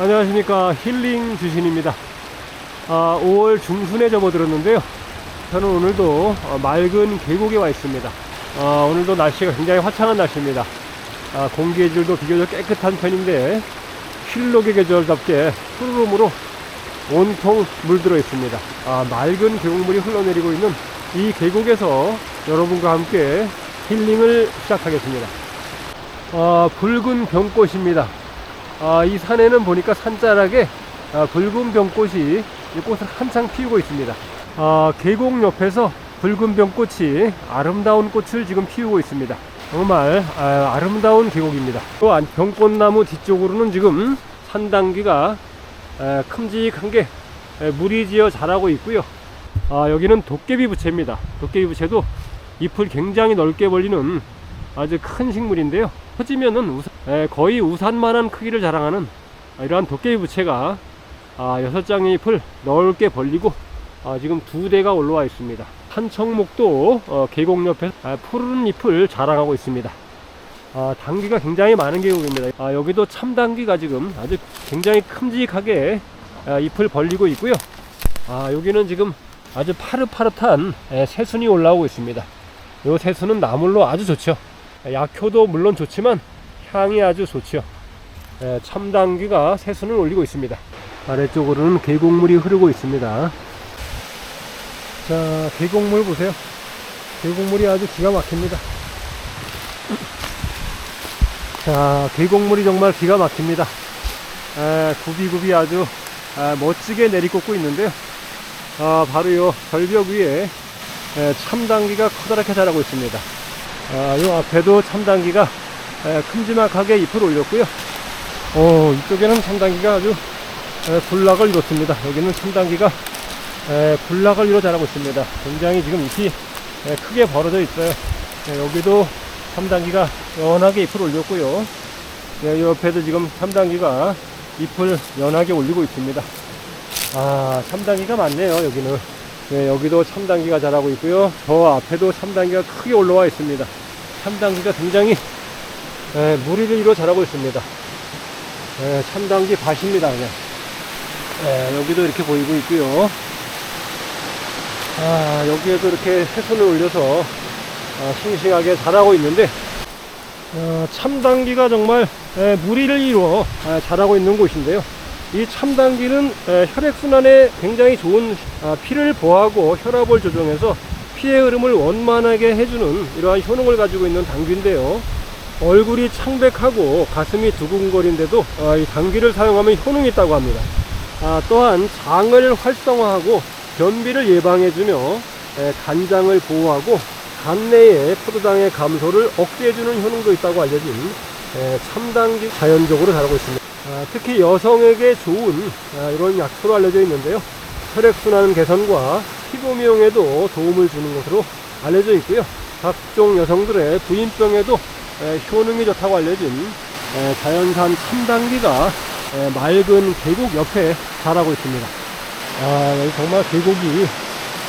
안녕하십니까. 힐링 주신입니다. 아, 5월 중순에 접어들었는데요. 저는 오늘도 어, 맑은 계곡에 와 있습니다. 아, 오늘도 날씨가 굉장히 화창한 날씨입니다. 아, 공기의 질도 비교적 깨끗한 편인데 힐록의 계절답게 푸르름으로 온통 물들어 있습니다. 아, 맑은 계곡물이 흘러내리고 있는 이 계곡에서 여러분과 함께 힐링을 시작하겠습니다. 아, 붉은 병꽃입니다 아, 이 산에는 보니까 산자락에 아, 붉은 병꽃이 이 꽃을 한창 피우고 있습니다. 아, 계곡 옆에서 붉은 병꽃이 아름다운 꽃을 지금 피우고 있습니다. 정말 아, 름다운 계곡입니다. 또 안- 병꽃나무 뒤쪽으로는 지금 산당귀가 아, 큼직한 게 에, 물이 지어 자라고 있고요. 아, 여기는 도깨비 부채입니다. 도깨비 부채도 잎을 굉장히 넓게 벌리는 아주 큰 식물인데요. 퍼지면은 우산- 에, 거의 우산만한 크기를 자랑하는 아, 이러한 도깨비 부채가 아, 여섯 장의 잎을 넓게 벌리고 아, 지금 두 대가 올라와 있습니다. 한청목도 어, 계곡 옆에 아, 푸른 잎을 자랑하고 있습니다. 아, 당귀가 굉장히 많은 계곡입니다. 아, 여기도 참당귀가 지금 아주 굉장히 큼직하게 아, 잎을 벌리고 있고요. 아, 여기는 지금 아주 파릇파릇한 에, 새순이 올라오고 있습니다. 이 새순은 나물로 아주 좋죠. 약효도 물론 좋지만 향이 아주 좋죠. 에, 참당귀가 새순을 올리고 있습니다. 아래쪽으로는 계곡물이 흐르고 있습니다. 자, 계곡물 보세요. 계곡물이 아주 기가 막힙니다. 자, 계곡물이 정말 기가 막힙니다. 에, 굽이굽이 아주 아, 멋지게 내리꽂고 있는데요. 아, 바로 요 절벽 위에 에, 참당귀가 커다랗게 자라고 있습니다. 아, 요 앞에도 에, 큼지막하게 잎을 올렸고요. 어, 이쪽에는 참당귀가 아주 에, 군락을 이뤘습니다. 여기는 에, 군락을 이뤄 자라고 있습니다. 굉장히 지금 잎이 에, 크게 벌어져 있어요. 네, 여기도 참당귀가 연하게 잎을 올렸고요. 네, 이 옆에도 지금 참당귀가 잎을 연하게 올리고 있습니다. 아, 참당귀가 많네요, 여기는. 네, 여기도 참당귀가 자라고 있고요. 저 앞에도 참당귀가 크게 올라와 있습니다. 참당귀가 굉장히 에, 무리를 이뤄 자라고 있습니다. 에, 참당귀 밭입니다, 그냥. 에, 여기도 이렇게 보이고 있고요. 아, 여기에도 이렇게 새손을 올려서 아, 싱싱하게 자라고 있는데 어, 참당귀가 정말 에, 무리를 이루어 아, 자라고 있는 곳인데요. 이 참당귀는 에, 혈액순환에 굉장히 좋은 아, 피를 보하고 혈압을 조정해서 피의 흐름을 원만하게 해주는 이러한 효능을 가지고 있는 당귀인데요. 얼굴이 창백하고 가슴이 두근거린데도 아, 이 당귀를 사용하면 효능이 있다고 합니다. 아, 또한 장을 활성화하고 변비를 예방해주며 에, 간장을 보호하고 간 내의 포도당의 감소를 억제해주는 효능도 있다고 알려진 에, 참당귀 자연적으로 자라고 있습니다. 아, 특히 여성에게 좋은 아, 이런 약초로 알려져 있는데요. 혈액순환 개선과 피부 미용에도 도움을 주는 것으로 알려져 있고요. 각종 여성들의 부인병에도 에, 효능이 좋다고 알려진 에, 자연산 참당귀가 에, 맑은 계곡 옆에 자라고 있습니다. 아, 여기 정말 계곡이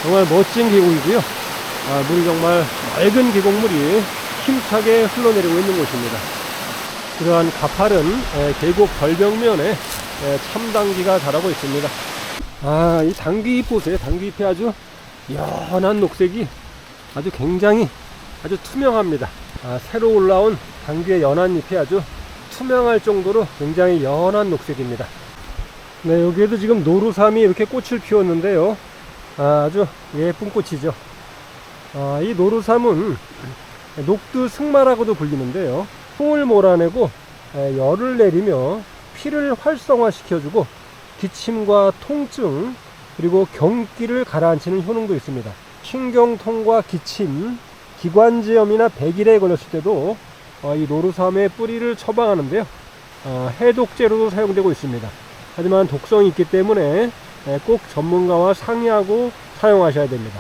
정말 멋진 계곡이고요. 아, 물이 정말 맑은 계곡물이 힘차게 흘러내리고 있는 곳입니다. 이러한 가파른 에, 계곡 절벽면에 에, 참당귀가 자라고 있습니다. 아, 이 당귀잎 보세요. 당귀잎이 아주 연한 녹색이 아주 굉장히 아주 투명합니다. 아, 새로 올라온 당귀의 연한 잎이 아주 투명할 정도로 굉장히 연한 녹색입니다. 네, 여기에도 지금 노루삼이 이렇게 꽃을 피웠는데요. 아, 아주 예쁜 꽃이죠. 아, 이 노루삼은 녹두 승마라고도 불리는데요. 풍을 몰아내고 에, 열을 내리며 피를 활성화시켜주고 기침과 통증 그리고 경기를 가라앉히는 효능도 있습니다. 신경통과 기침, 기관지염이나 백일에 걸렸을 때도 어, 이 노루삼의 뿌리를 처방하는데요. 어, 해독제로도 사용되고 있습니다. 하지만 독성이 있기 때문에 에, 꼭 전문가와 상의하고 사용하셔야 됩니다.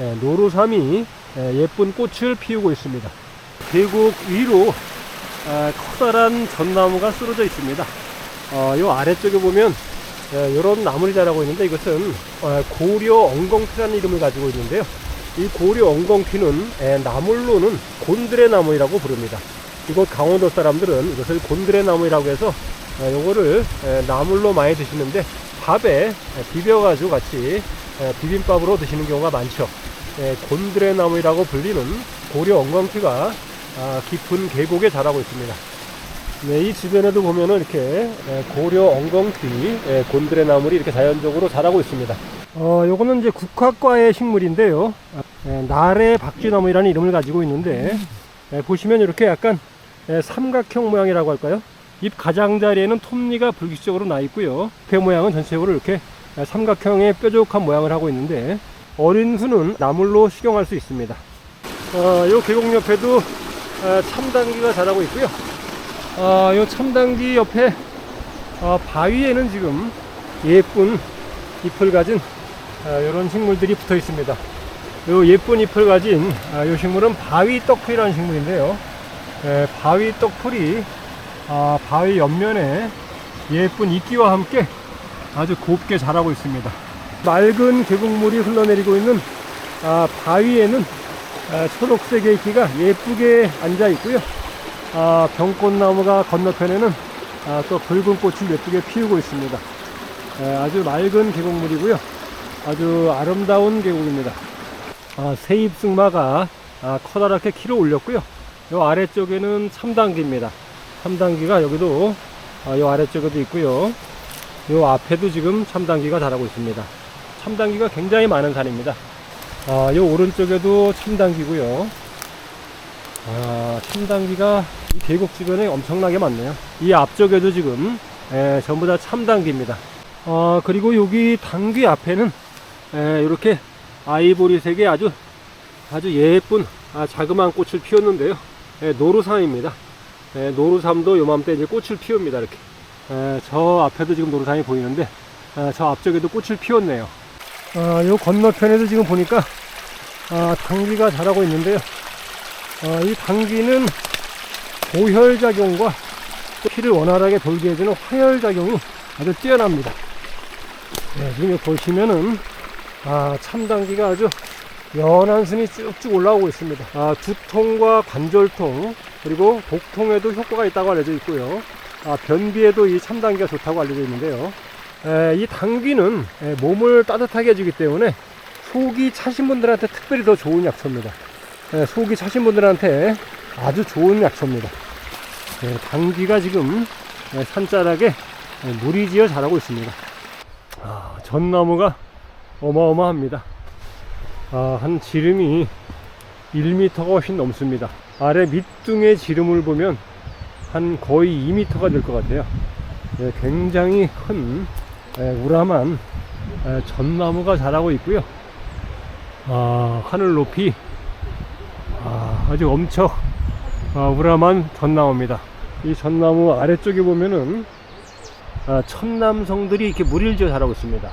에, 노루삼이 에, 예쁜 꽃을 피우고 있습니다. 계곡 위로 아, 커다란 전나무가 쓰러져 있습니다. 어, 요 아래쪽에 보면 이런 나물이 자라고 있는데 이것은 어, 고려 엉겅퀴라는 이름을 가지고 있는데요. 이 고려 엉겅퀴는 에, 나물로는 곤드레 나무이라고 부릅니다. 이곳 강원도 사람들은 이것을 곤드레 나무이라고 해서 에, 나물로 많이 드시는데 밥에 에, 비벼가지고 같이 에, 비빔밥으로 드시는 경우가 많죠. 에, 곤드레 나무이라고 불리는 고려 엉겅퀴가 아, 깊은 계곡에 자라고 있습니다. 네, 이 주변에도 보면은 이렇게 에, 고려 엉겅퀴, 에, 곤드레 나물이 이렇게 자연적으로 자라고 있습니다. 어, 요거는 이제 국화과의 식물인데요. 에, 나래 박쥐나무이라는 이름을 가지고 있는데 에, 보시면 이렇게 약간 에, 삼각형 모양이라고 할까요? 잎 가장자리에는 톱니가 불규칙적으로 나 있고요. 배 모양은 전체적으로 이렇게 에, 삼각형의 뾰족한 모양을 하고 있는데 어린 수는 나물로 식용할 수 있습니다. 어, 요 계곡 옆에도 어, 참당귀가 자라고 있고요. 어, 요 참당귀 옆에 어, 바위에는 지금 예쁜 잎을 가진 이런 식물들이 붙어 있습니다. 요 예쁜 잎을 가진 아, 요 식물은 바위 떡풀이라는 식물인데요. 에, 바위 떡풀이 아, 바위 옆면에 예쁜 이끼와 함께 아주 곱게 자라고 있습니다. 맑은 계곡물이 흘러내리고 있는 아, 바위에는 아, 초록색의 이끼가 예쁘게 앉아 있고요. 아, 병꽃나무가 건너편에는 아, 또 붉은 꽃을 예쁘게 피우고 있습니다. 에, 아주 맑은 계곡물이고요. 아주 아름다운 계곡입니다. 아, 새잎승마가 아, 커다랗게 키를 올렸고요. 요 아래쪽에는 참당귀입니다. 참당귀가 여기도 아, 요 아래쪽에도 있고요. 요 앞에도 지금 참당귀가 자라고 있습니다. 참당귀가 굉장히 많은 산입니다. 아, 요 오른쪽에도 참당귀고요. 아, 참당귀가 이 계곡 주변에 엄청나게 많네요. 이 앞쪽에도 지금 에, 전부 다 참당귀입니다. 아, 그리고 여기 당귀 앞에는 에, 이렇게 아이보리색의 아주 아주 예쁜 아, 자그마한 꽃을 피웠는데요. 에, 노루삼입니다. 에, 노루삼도 요맘때 이제 꽃을 피웁니다. 이렇게. 에, 저 앞에도 지금 노루삼이 보이는데 아, 저 앞쪽에도 꽃을 피웠네요. 아, 요 건너편에도 지금 보니까 아, 당귀가 자라고 있는데요. 아, 이 당귀는 고혈작용과 피를 원활하게 돌게 해주는 화혈작용이 아주 뛰어납니다. 네, 지금 보시면은 아, 참당귀가 아주 연한 순이 쭉쭉 올라오고 있습니다. 아, 두통과 관절통 그리고 복통에도 효과가 있다고 알려져 있고요. 아, 변비에도 이 참당귀가 좋다고 알려져 있는데요. 에, 이 당귀는 에, 몸을 따뜻하게 해주기 때문에 속이 차신 분들한테 특별히 더 좋은 약초입니다. 에, 속이 차신 분들한테 아주 좋은 약초입니다. 에, 당귀가 지금 에, 산자락에 에, 무리지어 자라고 있습니다. 아, 전나무가 어마어마합니다. 아, 한 지름이 1m가 훨씬 넘습니다. 아래 밑둥의 지름을 보면 한 거의 2m가 될 것 같아요. 예, 굉장히 큰 예, 우람한 예, 전나무가 자라고 있고요. 아, 하늘 높이 아, 아주 엄청 아, 우람한 전나무입니다. 이 전나무 아래쪽에 보면은 아, 천남성들이 이렇게 무리를 지어 자라고 있습니다.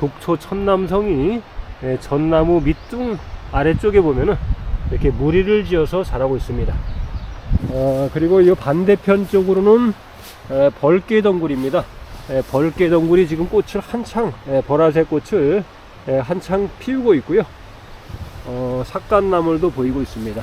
독초 천남성이 예, 전나무 밑둥 아래쪽에 보면은 이렇게 무리를 지어서 자라고 있습니다. 어, 그리고 이 반대편 쪽으로는 에, 벌개 덩굴입니다. 에, 벌개 덩굴이 지금 꽃을 한창 에, 보라색 꽃을 에, 한창 피우고 있고요. 어, 삭간나물도 보이고 있습니다.